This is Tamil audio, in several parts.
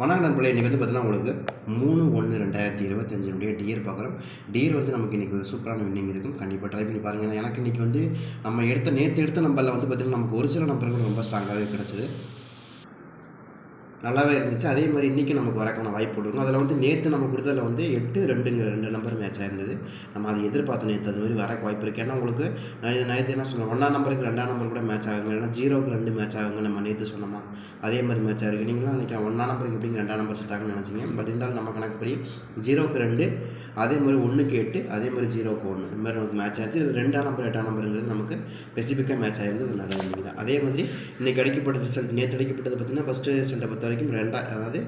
வணக்கம் நண்பர்களே இன்றைக்கி வந்து பார்த்தீங்கன்னா உங்களுக்கு மூணு ஒன்று ரெண்டாயிரத்தி இருபத்தஞ்சினுடைய டியர் பார்க்குறோம் டியர் வந்து நமக்கு இன்றைக்கி ஒரு சூப்பரான வின்னிங் இருக்கும். கண்டிப்பாக ட்ரை பண்ணி பாருங்கள் ஏன்னா எனக்கு இன்றைக்கி வந்து நம்ம எடுத்த நேற்று எடுத்த நம்பரில் வந்து பார்த்திங்கன்னா நமக்கு ஒரு சில நம்பர்கள் ரொம்ப ஸ்ட்ராங்காகவே கிடச்சிது. நல்லாவே இருந்துச்சு. அதே மாதிரி இன்றைக்கி நமக்கு வரக்கான வாய்ப்பு கொடுக்கும் அதில் வந்து நேற்று நம்ம கொடுத்ததில் வந்து எட்டு ரெண்டுங்கிற ரெண்டு நம்பர் மேட்ச் ஆயிருந்தது. நம்ம அதை எதிர்பார்த்த நேற்று அது மாதிரி வரக்கு வாய்ப்பு இருக்குது ஏன்னா உங்களுக்கு நான் இது நேற்று என்ன சொன்னோம் ஒன்றாம் நம்பருக்கு ரெண்டாம் நம்பர் கூட மேட்ச் ஆகுங்க. ஏன்னா ஜீரோக்கு ரெண்டு மேட்ச் ஆகுங்க நம்ம நேற்று சொன்னோமா? அதே மாதிரி மேட்ச் ஆகிருக்கு நீங்களாம் நினைக்கிறேன் ஒன்றாம் நம்பருக்கு எப்படிங்க ரெண்டாம் நம்பர் செட் ஆகும்னு நினச்சிங்க. பட் இருந்தாலும் நம்ம கணக்குப்படி ஜீரோக்கு ரெண்டு அதே மாதிரி ஒன்றுக்கு எட்டு அதே மாதிரி ஜீரோக்கு ஒன்று இந்த மாதிரி நமக்கு மேட்ச் ஆச்சு. இது ரெண்டாம் நம்பர் எட்டாம் நம்பருங்கிறது நமக்கு ஸ்பெசிஃபிக்காக மேட்ச் ஆகிருந்து ஒரு நல்ல நம்பிக்கை தான். அதே மாதிரி இன்றைக்கி அடிக்கப்பட்ட ரிசல்ட் நேற்று அடிக்கப்பட்டது பார்த்திங்கன்னா ஃபஸ்ட்டு ரிசல்ட்டை பொறுத்த வரைக்கும் ரெண்டா அதாவது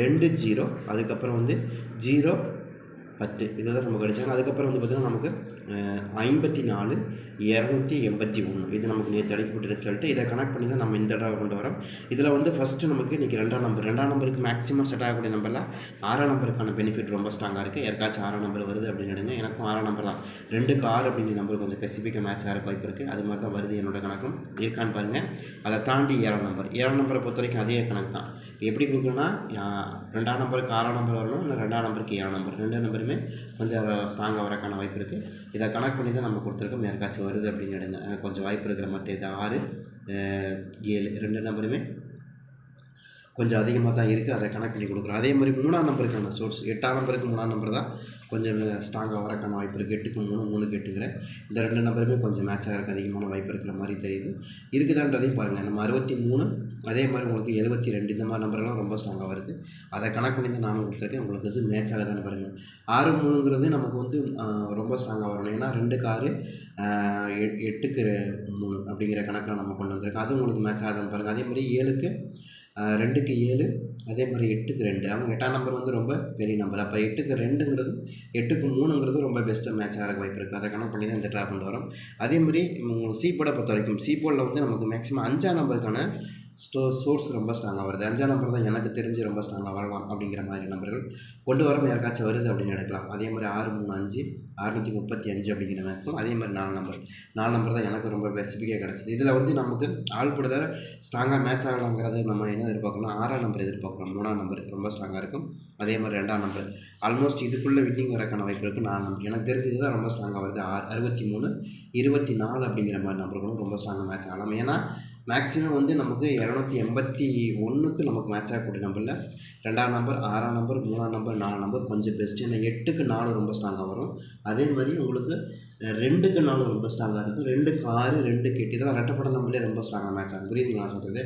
ரெண்டு ஜீரோ அதுக்கப்புறம் வந்து ஜீரோ பத்து இதுதான் நமக்கு அடித்தாங்க அதுக்கப்புறம் வந்து பார்த்திங்கன்னா நமக்கு ஐம்பத்தி நாலு இரநூத்தி எண்பத்தி ஒன்று இது நமக்கு நேற்று அடிக்கப்பட்ட ரிசல்ட்டு இதை கனெக்ட் பண்ணி தான் நம்ம இந்த இடம் கொண்டு வரோம். இதில் வந்து ஃபஸ்ட்டு நமக்கு இன்றைக்கி ரெண்டாம் நம்பர் ரெண்டாம் நம்பருக்கு மேக்ஸிமம் செட் ஆகக்கூடிய நம்பரில் ஆறாம் நம்பருக்கான பெனிஃபிட் ரொம்ப ஸ்ட்ராங்காக இருக்குது யாருக்காச்சும் ஆறாம் நம்பர் வருது அப்படின்னு எடுங்க. எனக்கும் ஆறாம் நம்பர் தான். ரெண்டுக்கு ஆறு அப்படிங்கிற நம்பர் கொஞ்சம் ஸ்பெசிஃபிக்காக மேட்ச் ஆகிற வாய்ப்பு இருக்குது அது மாதிரி தான் வருது என்னோட கணக்கும். இருக்கான்னு பாருங்கள் அதை தாண்டி ஏழாம் நம்பர் ஏழாம் நம்பரை பொறுத்த வரைக்கும் அதே கணக்கு தான். எப்படி கொடுக்கணும்னா ரெண்டாம் நம்பருக்கு ஆறாம் நம்பர் வரணும் இல்லை ரெண்டாம் நம்பருக்கு ஏழாம் நம்பர் ரெண்டு ரெண்டுமே கொஞ்சம் ஸ்ட்ராங்காக வரக்கான வாய்ப்பு இருக்குது இதை கனெக்ட் பண்ணி தான் நம்ம கொடுத்துருக்கோம் யாருக்காச்சும் வருது அப்படின்னு எடுங்க. கொஞ்சம் வாய்ப்பு இருக்கிற மாதிரி தெரியுது. ஆறு ஏழு ரெண்டு நம்பருமே கொஞ்சம் அதிகமாக தான் இருக்குது அதை கனெக்ட் பண்ணி கொடுக்குறோம். அதே மாதிரி மூணாம் நம்பருக்கான சோர்ஸ் எட்டாம் நம்பருக்கு மூணாம் நம்பர் தான். கொஞ்சம் ஸ்ட்ராங்காக வரக்கான வாய்ப்பு இருக்குது எட்டுக்கு மூணு மூணுக்கு எட்டுங்கிற. இந்த ரெண்டு நம்பருமே கொஞ்சம் மேட்ச் ஆகிறதுக்கு அதிகமான வாய்ப்பு இருக்கிற மாதிரி தெரியுது. இருக்குதான்றதையும் பாருங்கள் நம்ம அறுபத்தி மூணு அதே மாதிரி உங்களுக்கு எழுபத்தி ரெண்டு இந்த மாதிரி நம்பரெல்லாம் ரொம்ப ஸ்ட்ராங்காக வருது. அதை கணக்கு பண்ணி தான் நானும் கொடுத்துருக்கேன். உங்களுக்கு இது மேட்ச் ஆகுதான்னு பாருங்கள் ஆறு மூணுங்கிறது நமக்கு வந்து ரொம்ப ஸ்ட்ராங்காக வரணும். ஏன்னா ரெண்டுக்கு ஆறு எட்டுக்கு மூணு அப்படிங்கிற கணக்கில் நம்ம கொண்டு வந்திருக்கோம். அது உங்களுக்கு மேட்ச் ஆகுதான்னு பாருங்கள் அதே மாதிரி ஏழுக்கு ரெண்டுக்கு ஏழு அதே மாதிரி எட்டுக்கு ரெண்டு. அவங்க எட்டாம் நம்பர் வந்து ரொம்ப பெரிய நம்பர் அப்போ எட்டுக்கு ரெண்டுங்கிறது எட்டுக்கு மூணுங்கிறது ரொம்ப பெஸ்ட்டாக மேட்ச் ஆகிற வாய்ப்பு இருக்குது அதை கணக்கு பண்ணி தான் இந்த ட்ரா கொண்டு வரோம். அதே மாதிரி உங்களுக்கு சீப்போட பொறுத்த வரைக்கும் சீப்போடில் வந்து நமக்கு மேக்ஸிமம் அஞ்சாம் நம்பருக்கான ஸ்டோ சோர்ஸ் ரொம்ப ஸ்ட்ராங்காக வருது. அஞ்சாம் நம்பர் தான் எனக்கு தெரிஞ்சு ரொம்ப ஸ்ட்ராங்காக வரலாம் அப்படிங்கிற மாதிரி நம்பர்கள் கொண்டு வரோம் யாருக்காச்சும் வருது அப்படின்னு எடுக்கலாம். அதே மாதிரி ஆறு மூணு அஞ்சு அறுநூற்றி முப்பத்தி அஞ்சு அப்படிங்கிற மாதிரி இருக்கும். அதே மாதிரி நாலு நம்பர். நாலு நம்பர் தான் எனக்கு ரொம்ப ஸ்பெசிஃபிக்காக கிடச்சிது. இதில் வந்து நமக்கு ஆள் கூட ஸ்ட்ராங்காக மேட்ச் ஆகலாங்கிறது நம்ம என்ன எதிர்பார்க்கணும் ஆறாம் நம்பர் எதிர்பார்க்குறோம். மூணாம் நம்பர் ரொம்ப ஸ்ட்ராங்காக இருக்கும். அதே மாதிரி ரெண்டாம் நம்பர். ஆல்மோஸ்ட் இதுக்குள்ளே வின்னிங் வரக்கான வாய்ப்பு இருக்குது நாலு நம்பர். எனக்கு தெரிஞ்சது தான் ரொம்ப ஸ்ட்ராங்காக வருது. ஆறு அறுபத்தி மூணு இருபத்தி நாலு அப்படிங்கிற மாதிரி நம்பர்களும் ரொம்ப ஸ்ட்ராங்காக மேட்ச் ஆகலாம். ஏன்னா மேக்ஸிமம் வந்து நமக்கு இரநூத்தி எண்பத்தி ஒன்றுக்கு நமக்கு மேட்ச் ஆகக்கூடிய நம்பரில் ரெண்டாம் நம்பர் ஆறாம் நம்பர் மூணாம் நம்பர் நாலு நம்பர் கொஞ்சம் பெஸ்ட்டு ஏன்னா எட்டுக்கு நாலு ரொம்ப ஸ்ட்ராங்காக வரும். அதே மாதிரி உங்களுக்கு ரெண்டுக்கு நாலு ரொம்ப ஸ்ட்ராங்காக இருக்கும். ரெண்டுக்கு ஆறு ரெண்டுக்கு எட்டு இதெல்லாம் ரெட்டப்பட நம்பர்லேயே ரொம்ப ஸ்ட்ராங்காக மேட்ச் ஆகும். புரியுதுங்களா நான் சொல்கிறது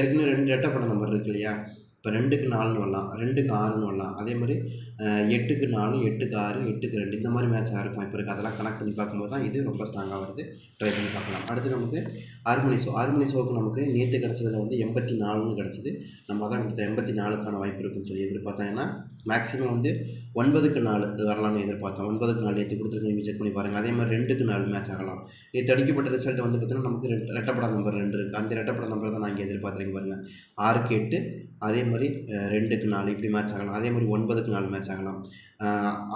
ஏற்கனவே ரெண்டு ரெட்டப்பட நம்பர் இருக்கு இல்லையா? இப்போ ரெண்டுக்கு நாலுன்னு வரலாம் ரெண்டுக்கு ஆறுன்னு வரலாம். அதே மாதிரி எட்டுக்கு நாலு எட்டுக்கு ஆறு எட்டுக்கு ரெண்டு இந்த மாதிரி மேட்ச் இருக்கும். இப்போ இருக்குது அதெல்லாம் கனெக்ட் பண்ணி பார்க்கும்போது தான் இது ரொம்ப ஸ்ட்ராங்காக வருது. ட்ரை பண்ணி பார்க்கலாம். அடுத்து நமக்கு ஆறுமணி ஷோ ஆறுமணி ஷோவுக்கு நமக்கு நேற்று கிடச்சதுல வந்து எண்பத்தி நாலுன்னு கிடச்சிது. நம்ம தான் கொடுத்த எண்பத்தி நாலுக்கான வாய்ப்பு இருக்குன்னு சொல்லி எதிர்பார்த்தோம். ஏன்னா மேக்ஸிமம் வந்து ஒன்பதுக்கு நாலு இது வரலாம்னு எதிர்பார்த்தோம். ஒன்பதுக்கு நாலு நேற்று கொடுத்துருக்க செக் பண்ணி பாருங்கள் அதே மாதிரி ரெண்டுக்கு நாலு மேட்ச் ஆகலாம். நேற்று அடிக்கப்பட்ட ரிசல்ட் வந்து பார்த்தீங்கன்னா நமக்கு ரெண்டு ரெட்டப்பட நம்பர் ரெண்டு இருக்குது அந்த ரெட்டப்பட நம்பர் தான் நான் இங்கே பாருங்கள் ஆறுக்கு எட்டு அதே மாதிரி ரெண்டுக்கு நாலு இப்படி மேட்ச் ஆகலாம். அதே மாதிரி ஒன்பதுக்கு நாலு மேட்ச் ஆகலாம்.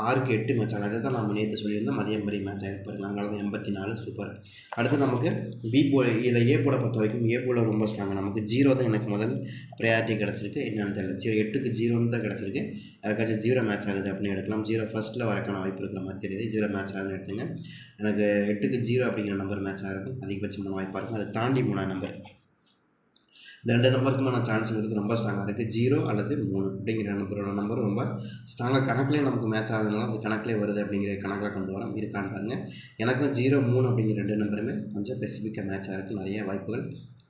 ஆறுக்கு எட்டு மேட்ச் ஆகாது தான் நம்ம நேற்று சொல்லியிருந்தோம் அதே மாதிரி மேட்ச் ஆகிருப்பாருங்க அங்கே தான் எண்பத்தி நாலு சூப்பர் அடுத்து நமக்கு பி போ இதில் ஏ போட பொறுத்த வரைக்கும் ஏ போல ரொம்ப ஸ்ட்ராங்காக நமக்கு ஜீரோ தான் எனக்கு முதல் ப்ரையாரிட்டி கிடச்சிருக்கு. என்னென்னு தெரியல. ஜீரோ எட்டுக்கு ஜீரோன்னு தான் கிடச்சிருக்கு. யாருக்காச்சும் ஜீரோ மேட்ச் ஆகுது அப்படின்னு எடுக்கலாம். ஜீரோ ஃபஸ்ட்டில் வரக்கான வாய்ப்பு இருக்கிற மாதிரி தெரியுது. ஜீரோ மேட்ச் ஆகுதுன்னு எடுத்துங்க. எனக்கு எட்டுக்கு ஜீரோ அப்படிங்கிற நம்பர் மேட்ச் ஆகும் அதிகபட்சமான வாய்ப்பாக இருக்கும். அதை தாண்டி மூணாம் நம்பர் ரெண்டு நம்பருக்குமான சான்ஸுங்கிறது ரொம்ப ஸ்ட்ராங்காக இருக்குது ஜீரோ அல்லது மூணு அப்படிங்கிற நம்பரோட நம்பர் ரொம்ப ஸ்ட்ராங்காக கணக்குலேயே நமக்கு மேட்ச் ஆகுதுனால அது கணக்கிலே வருது அப்படிங்கிற கணக்கில் கொண்டு வரோம் இருக்கான்னு பாருங்கள் எனக்கும் ஜீரோ மூணு அப்படிங்கிற ரெண்டு நம்பருமே கொஞ்சம் ஸ்பெசிஃபிக்காக மேட்ச் ஆகிறதுக்கு நிறைய வாய்ப்புகள்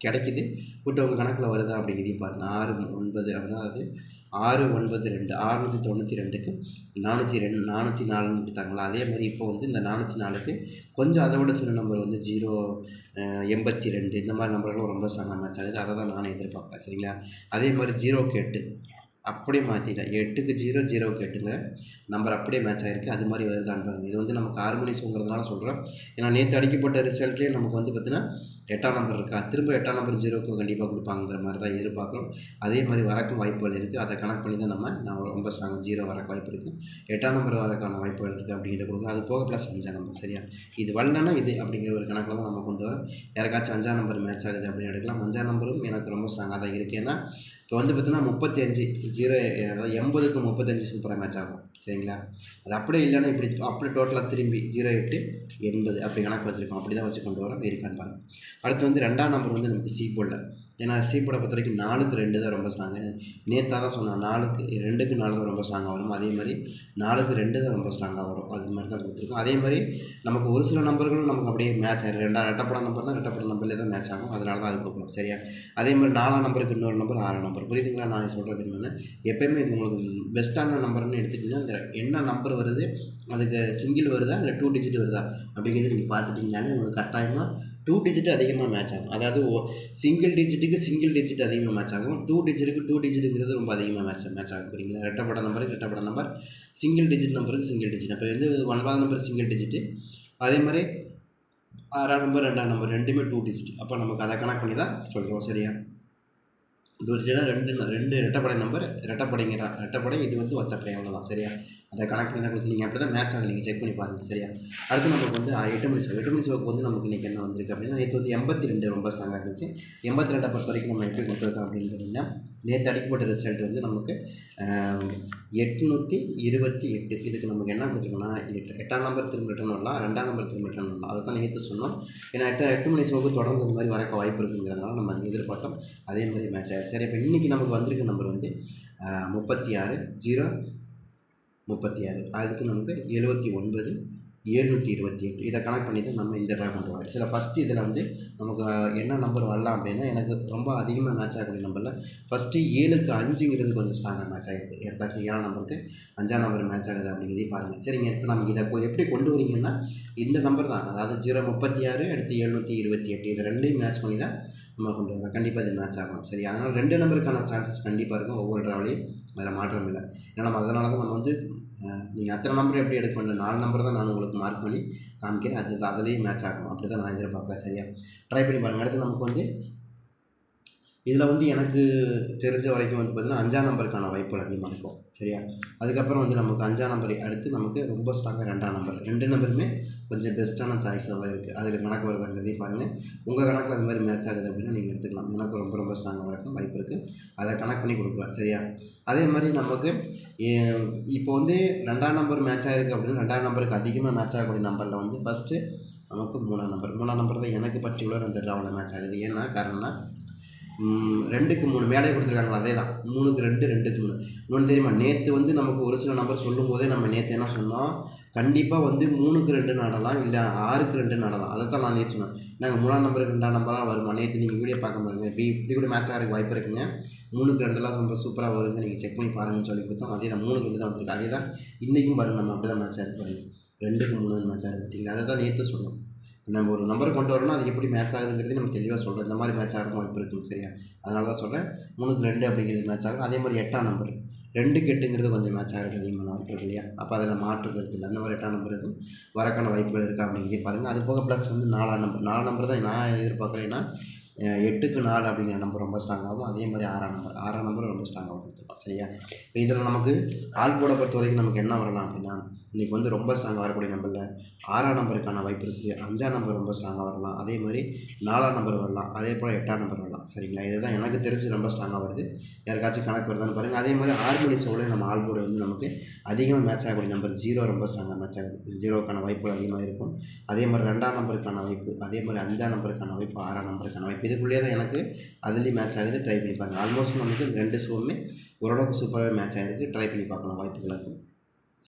கிடைக்குது. பட் உங்கள் கணக்கில் வருதா அப்படிங்கிறதையும் பாருங்கள் ஆறு ஒன்பது அப்படின்னா அது ஆறு ஒன்பது ரெண்டு. ஆறுநூற்றி தொண்ணூற்றி ரெண்டுக்கு நானூற்றி ரெண்டு நானூற்றி நாலுன்னு கொடுத்தாங்களா? அதே மாதிரி இப்போ வந்து இந்த நானூற்றி நாலுக்கு கொஞ்சம் அதை விட சின்ன நம்பர் வந்து ஜீரோ எண்பத்தி ரெண்டு. இந்த மாதிரி நம்பர்களும் ரொம்ப ஸ்ட்ராங்காக மேட்ச் ஆகுது. அதை தான் நானும் எதிர்பார்க்குறேன் சரிங்களா? அதே மாதிரி ஜீரோக்கு எட்டு அப்படியே மாற்றிட்டேன் எட்டுக்கு ஜீரோ ஜீரோ எட்டுங்க. நம்பர் அப்படியே மேட்ச் ஆகிருக்கு அது மாதிரி வருதான்னு பாருங்கள் இது வந்து நமக்கு ஆறு மணி சொல்கிறோம் ஏன்னா நேற்று அடிக்கப்பட்ட ரிசல்ட்லேயே நமக்கு வந்து பார்த்தீங்கன்னா எட்டாம் நம்பர் இருக்கா? திரும்ப எட்டாம் நம்பர் ஜீரோக்கும் கண்டிப்பாக கொடுப்பாங்கிற மாதிரி தான் எதிர்பார்க்குறோம். அதே மாதிரி வரக்கும் வாய்ப்புகள் இருக்குது அதை கனெக்ட் பண்ணி தான் நம்ம நான் ரொம்ப ஸ்ட்ராங் ஜீரோ வரக்கு வாய்ப்பு இருக்குது எட்டாம் நம்பர் வரக்கான வாய்ப்புகள் இருக்குது அப்படிங்கிறத கொடுக்குறோம் அது போக ப்ளஸ் அஞ்சாம் நம்பர் சரியா? இது வரலன்னா இது அப்படிங்கிற ஒரு கணக்கில் தான் நம்ம கொண்டு வரோம். யாருக்காச்சும் அஞ்சாம் நம்பர் மேட்ச் ஆகுது அப்படின்னு எடுக்கலாம். அஞ்சாம் நம்பரும் எனக்கு ரொம்ப ஸ்ட்ராங்காக தான் இருக்குது ஏன்னா இப்போ வந்து பார்த்தீங்கன்னா முப்பத்தஞ்சு ஜீரோ அதாவது எண்பதுக்கு முப்பத்தஞ்சு சூப்பராக மேட்ச் ஆகும். சரிங்களா? அது அப்படியே இல்லைன்னா இப்படி அப்படி டோட்டலாக திரும்பி ஜீரோ எட்டு எண்பது அப்படி கணக்கு வச்சுருக்கோம். அப்படி தான் வச்சு கொண்டு வரோம். இருக்கான்னு பாருங்கள் அடுத்து வந்து ரெண்டாம் நம்பர் வந்து நமக்கு சி போர்டில் ஏன்னா சி பொறுத்த வரைக்கும் நாலுக்கு ரெண்டு தான் ரொம்ப ஸ்ட்ராங்கு நேத்தாக தான் சொன்னேன் நாலுக்கு ரெண்டுக்கு நாலு தான் ரொம்ப ஸ்ட்ராங்காக வரும். அதே மாதிரி நாலுக்கு ரெண்டு தான் ரொம்ப ஸ்ட்ராங்காக வரும். அது மாதிரி தான் கொடுத்துருக்கோம். அதே மாதிரி நமக்கு ஒரு சில நம்பர்களும் நமக்கு அப்படியே மேட்ச் ஆகிடும் ரெண்டா ரெட்டப்பட நம்பர்னால் ரெட்டப்பட நம்பர்லேயே தான் மேட்ச் ஆகும். அதனால தான் அது கொடுக்கணும் சரியா? அதே மாதிரி நாலாம் நம்பருக்கு இன்னொரு நம்பர் ஆறாம் நம்பர். புரியுதுங்களா? நான் சொல்கிறது என்னென்னா? எப்போயுமே உங்களுக்கு பெஸ்ட்டான நம்பர்னு எடுத்துக்கிட்டிங்கன்னா இந்த என்ன நம்பர் வருது? அதுக்கு சிங்கிள் வருதா? இல்லை டூ டிஜிட் வருதா? அப்படிங்கிறது நீங்கள் பார்த்துட்டிங்கனாலே உங்களுக்கு கட்டாயமாக டூ டிஜிட் அதிகமாக மேட்ச் ஆகும். அதாவது சிங்கிள் டிஜிட்டுக்கு சிங்கிள் டிஜிட் அதிகமாக மேட்ச் ஆகும். டூ டிஜிட்டுக்கு டூ டிஜிட்டுங்கிறது ரொம்ப அதிகமாக மேட்ச் மேட்ச் ஆகும். புரியுங்களா ரெட்டப்பட நம்பருக்கு ரெட்டப்பட நம்பர் சிங்கிள் டிஜிட் நம்பருக்கு சிங்கிள் டிஜிட் அப்போ வந்து ஒன்பதாம் நம்பர் சிங்கிள் டிஜிட்டு அதே மாதிரி ஆறாம் நம்பர் ரெண்டாம் நம்பர் ரெண்டுமே டூ டிஜிட் அப்போ நமக்கு அதை கனெக்ட் பண்ணி தான் சொல்கிறோம் சரியா? டூ டிஜிட்டாக ரெண்டு ரெண்டு ரெட்டப்படை நம்பர் ரெட்டப்படைங்கிறான் ரெட்டப்படை இது வந்து ஒத்தப்படை அவ்வளோதான் சரியா? அதை கனெக்ட் பண்ணி தான் கொடுத்து நீங்கள் அப்படி தான் மேட்ச் ஆகலை நீங்கள் செக் பண்ணி பாருங்கள் சரியா? அடுத்து நமக்கு வந்து எட்டு மணி சோ எட்டு மணி சோக்கு வந்து நமக்கு இன்றைக்கி என்ன வந்திருக்கு அப்படின்னா நேற்று வந்து எண்பத்தி ரெண்டு ரொம்ப ஸ்ட்ராங்காக இருந்துச்சு. எண்பத்தி ரெண்டை பொறுத்த வரைக்கும் நம்ம எப்படி கொடுத்துருக்கோம் அப்படின்னு கேட்டிங்கன்னா நேற்று அடிக்கப்பட்ட ரிசல்ட் வந்து நமக்கு எட்நூற்றி இருபத்தி எட்டு. இதுக்கு நமக்கு என்ன கொடுத்துருக்கோம்னா எட்டு எட்டாம் நம்பர் திரும்ப ரிட்டர்ன் வரலாம் ரெண்டாம் நம்பர் திரும்ப ரிட்டர்ன் வரலாம். அதை தான் நேற்று சொன்னோம். ஏன்னா எட்டு எட்டு மணி சோக்கு தொடர்ந்து இந்த மாதிரி வரக்க வாய்ப்பு இருக்குங்கிறதுனால நம்ம அதை எதிர்பார்த்தோம். அதே மாதிரி மேட்ச் ஆகிடுச்சு சரி இப்போ இன்றைக்கி நமக்கு வந்திருக்க நம்பர் வந்து முப்பத்தி ஆறு ஜீரோ முப்பத்தி ஆறு. அதுக்கு நமக்கு எழுபத்தி ஒன்பது ஏழ்நூற்றி இருபத்தி எட்டு. இதை கனெக்ட் பண்ணி தான் நம்ம இந்த ட்ரா கொண்டு சில ஃபஸ்ட்டு இதில் வந்து நமக்கு என்ன நம்பர் வரலாம் அப்படின்னா எனக்கு ரொம்ப அதிகமாக மேட்ச் ஆகக்கூடிய நம்பரில் ஃபஸ்ட்டு ஏழுக்கு அஞ்சுங்கிறது கொஞ்சம் ஸ்ட்ராங்காக மேட்ச் ஆகிருக்கு யாருக்காச்சும் ஏழாம் நம்பருக்கு அஞ்சாம் நம்பர் மேட்ச் ஆகுது அப்படிங்கிறதையும் பாருங்கள் சரிங்க இப்போ நமக்கு இதை எப்படி கொண்டு வரீங்கன்னா இந்த நம்பர் தான். அதாவது ஜீரோ முப்பத்தி ஆறு அடுத்து எழுநூற்றி இருபத்தி எட்டு. இது ரெண்டையும் மேட்ச் பண்ணி தான் நம்ம கொண்டு வரோம் கண்டிப்பாக இது மேட்ச் ஆகும். சரி அதனால் ரெண்டு நம்பருக்கான சான்சஸ் கண்டிப்பாக இருக்கும். ஒவ்வொரு ட்ராவலையும் அதில் மாற்றம் இல்லை. ஏன்னா நம்ம அதனால தான் நம்ம வந்து நீங்கள் அத்தனை நம்பர் எப்படி எடுக்க வேண்டிய நாலு நம்பர் தான் நான் உங்களுக்கு மார்க் பண்ணி காமிக்கிறேன். அது அதுலேயும் மேட்ச் ஆகும். அப்படி தான் நான் எதிர்பார்க்குறேன். சரியா? ட்ரை பண்ணி பாருங்கள் அடுத்து நமக்கு வந்து இதில் வந்து எனக்கு தெரிஞ்ச வரைக்கும் வந்து பார்த்திங்கன்னா அஞ்சாம் நம்பருக்கான வாய்ப்புகள் அதிகமாக இருக்கும். சரியா? அதுக்கப்புறம் வந்து நமக்கு அஞ்சாம் நம்பர் அடுத்து நமக்கு ரொம்ப ஸ்ட்ராங்காக ரெண்டாம் நம்பர். ரெண்டு நம்பருமே கொஞ்சம் பெஸ்ட்டான சாய்ஸாக தான் இருக்குது அதில் கணக்கு வருதுங்கிறதையும் பாருங்கள் உங்கள் கணக்கு அது மாதிரி மேட்ச் ஆகுது அப்படின்னா நீங்கள் எடுத்துக்கலாம். எனக்கு ரொம்ப ரொம்ப ஸ்ட்ராங்காக வரக்கும் வாய்ப்பு இருக்குது அதை கனெக்ட் பண்ணி கொடுக்கலாம். சரியா? அதே மாதிரி நமக்கு ஏ- இப்போ வந்து ரெண்டாம் நம்பர் மேட்ச் ஆகிருக்கு அப்படின்னா ரெண்டாம் நம்பருக்கு அதிகமாக மேட்ச் ஆகக்கூடிய நம்பரில் வந்து ஃபஸ்ட்டு நமக்கு மூணாம் நம்பர் மூணாம் நம்பர் தான் எனக்கு பர்டிகுலர் அந்த ட்ராவில் மேட்ச் ஆகுது. ஏன்னா காரணம்னா ரெண்டுக்கு மூணு மேலே கொடுத்துருக்காங்களா அதே தான் மூணுக்கு ரெண்டு ரெண்டுக்கு மூணு. இன்னொன்று தெரியுமா? நேற்று வந்து நமக்கு ஒரு சில நம்பர் சொல்லும் போதே நம்ம நேற்று என்ன சொன்னோம்? கண்டிப்பாக வந்து மூணுக்கு ரெண்டு நடலாம் இல்லை ஆறுக்கு ரெண்டு நடலாம். அதை தான் நான் நேற்று சொன்னேன். நாங்கள் மூணாம் நம்பருக்கு ரெண்டாம் நம்பராக வருமா? நேற்று நீங்கள் வீடியோ பார்க்க பாருங்க. இப்படி இப்படி கூட மேட்ச் ஆகிறதுக்கு வாய்ப்பு இருக்குங்க. மூணுக்கு ரெண்டுலாம் ரொம்ப சூப்பராக வருங்க. நீங்கள் செக் பண்ணி பாருங்கன்னு சொல்லி கொடுத்தோம். அதே தான் மூணுக்கு ரெண்டு தான் வந்துருக்கு. அதே தான் இன்றைக்கும் பாருங்கள் நம்ம அப்படி தான் மேட்ச் ஆகிருக்கு பாருங்க. ரெண்டுக்கு மூணு மேட்ச் ஆகிருக்கு பார்த்தீங்களா? அதை தான் நேற்று சொன்னோம். நம்ம ஒரு நம்பர் கொண்டு வரணும் அது எப்படி மேட்ச் ஆகுதுங்கிறது நம்ம தெளிவாக சொல்கிறோம் இந்த மாதிரி மேட்ச் ஆகும் வாய்ப்பு இருக்கும் சரியா? அதனால தான் சொல்கிறேன் மூணுக்கு ரெண்டு அப்படிங்கிறது மேட்ச் ஆகும். அதே மாதிரி எட்டாம் நம்பர் ரெண்டுக்கு எட்டுங்கிறது கொஞ்சம் மேட்ச் ஆகிறது அதிகமான வாய்ப்பு இருக்கு இல்லையா அப்போ அதில் மாற்று கருத்து இல்லை. அந்த மாதிரி எட்டாம் நம்பர் எதுவும் வரக்கான வாய்ப்புகள் இருக்கா அப்படிங்கிறதையும் பாருங்கள் அது போக ப்ளஸ் வந்து நாலாம் நம்பர் நாலு நம்பர் தான் நான் எதிர்பார்க்குறேன்னா எட்டுக்கு நாலு அப்படிங்கிற நம்பர் ரொம்ப ஸ்ட்ராங்காகவும் அதே மாதிரி ஆறாம் நம்பர் ஆறாம் நம்பர் ரொம்ப ஸ்ட்ராங்காகவும் கொடுத்துருக்கோம் சரியா? இப்போ இதில் நமக்கு ஆள் போட பொறுத்த வரைக்கும் நமக்கு என்ன வரலாம் அப்படின்னா இன்றைக்கி வந்து ரொம்ப ஸ்ட்ராங்காக வரக்கூடிய நம்பரில் ஆறாம் நம்பருக்கான வாய்ப்பு இருக்குது அஞ்சாம் நம்பர் ரொம்ப ஸ்ட்ராங்காக வரலாம். அதே மாதிரி நாலாம் நம்பர் வரலாம். அதே போல் எட்டாம் நம்பர் வரலாம். சரிங்களா? இதுதான் எனக்கு தெரிஞ்சு ரொம்ப ஸ்ட்ராங்காக வருது. யாருக்காச்சும் கணக்கு வருதான்னு பாருங்கள் அதே மாதிரி ஆறு மணி நம்ம ஆள் போட வந்து நமக்கு அதிகமாக மேட்ச் ஆகக்கூடிய நம்பர் ஜீரோ ரொம்ப ஸ்ட்ராங்காக மேட்ச் ஆகுது. ஜீரோக்கான வாய்ப்பு அதிகமாக இருக்கும். அதே மாதிரி ரெண்டாம் நம்பருக்கான வாய்ப்பு அதே மாதிரி அஞ்சாம் நம்பருக்கான வாய்ப்பு ஆறாம் நம்பருக்கான வாய்ப்பு. இதுக்குள்ளேயே தான் எனக்கு அதுலேயும் மேட்ச் ஆகுது. ட்ரை பண்ணி பாருங்கள் ஆல்மோஸ்ட் நமக்கு இந்த ரெண்டு ஷோவுமே ஓரளவுக்கு சூப்பராகவே மேட்ச் ஆகிருக்கு ட்ரை பண்ணி பார்க்கலாம். வாய்ப்புகள் இருக்கும்